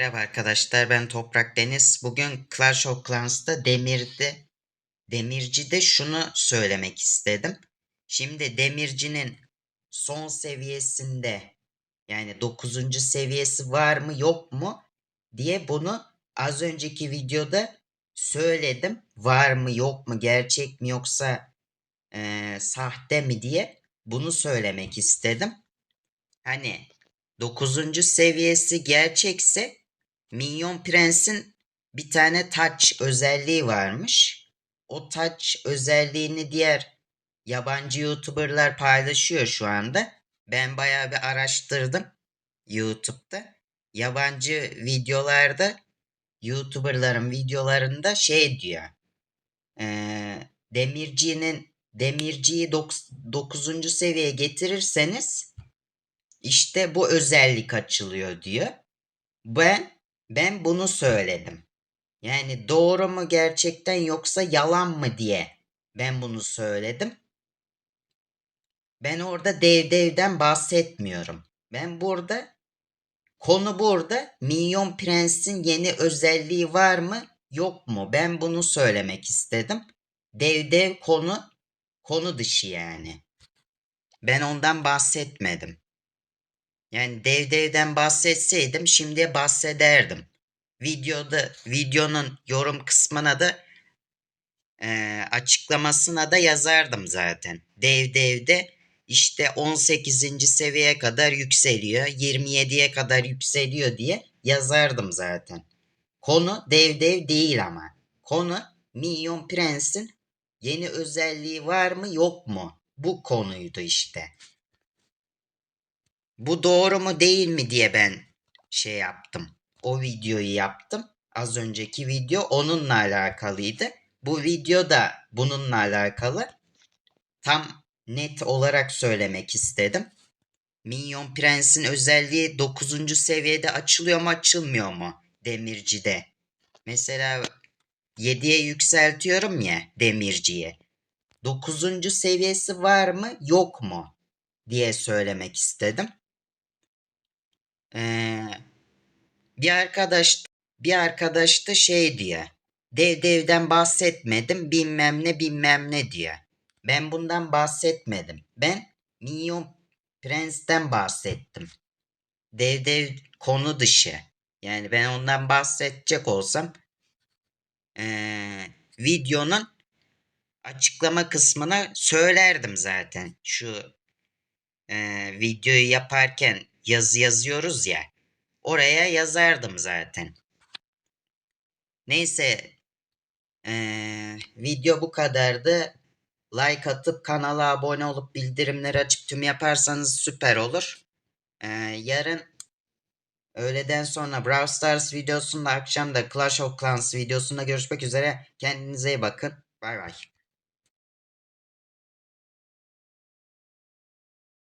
Merhaba arkadaşlar ben Toprak Deniz. Bugün Clash of Clans'ta Demir'de Demirci'de şunu söylemek istedim. Şimdi Demirci'nin son seviyesinde yani 9. seviyesi var mı yok mu diye bunu az önceki videoda söyledim. Var mı yok mu gerçek mi yoksa eee, sahte mi diye bunu söylemek istedim. Hani 9. seviyesi gerçekse Minyon Prens'in bir tane touch özelliği varmış. O touch özelliğini diğer yabancı YouTuber'lar paylaşıyor şu anda. Ben bayağı bir araştırdım YouTube'da. Yabancı videolarda YouTuber'ların videolarında şey diyor. eee, demircinin demirciyi 9. seviyeye getirirseniz işte bu özellik açılıyor diyor. Ben ben bunu söyledim. Yani doğru mu gerçekten yoksa yalan mı diye ben bunu söyledim. Ben orada dev devden bahsetmiyorum. Ben burada konu burada Minyon Prens'in yeni özelliği var mı yok mu? Ben bunu söylemek istedim. Dev dev konu konu dışı yani. Ben ondan bahsetmedim. Yani dev devden bahsetseydim şimdiye bahsederdim. Videoda videonun yorum kısmına da eee, açıklamasına da yazardım zaten. Dev devde işte 18. seviyeye kadar yükseliyor, 27'ye kadar yükseliyor diye yazardım zaten. Konu dev dev değil ama. Konu Minyon Prens'in yeni özelliği var mı yok mu? Bu konuydu işte. Bu doğru mu değil mi diye ben şey yaptım. O videoyu yaptım. Az önceki video onunla alakalıydı. Bu video da bununla alakalı. Tam net olarak söylemek istedim. Minyon Prens'in özelliği 9. seviyede açılıyor mu açılmıyor mu demircide? Mesela 7'ye yükseltiyorum ya demirciye. 9. seviyesi var mı yok mu diye söylemek istedim. Ee, bir arkadaş bir arkadaş da şey diyor. Dev devden bahsetmedim bilmem ne bilmem ne diyor. Ben bundan bahsetmedim. Ben Minyon Prens'ten bahsettim. Dev dev konu dışı. Yani ben ondan bahsedecek olsam ee, videonun açıklama kısmına söylerdim zaten. Şu ee, videoyu yaparken yazı yazıyoruz ya. Oraya yazardım zaten. Neyse. ee, video bu kadardı. Like atıp kanala abone olup bildirimleri açıp tüm yaparsanız süper olur. Ee, yarın öğleden sonra Brawl Stars videosunda akşam da Clash of Clans videosunda görüşmek üzere. Kendinize iyi bakın. Bay bay.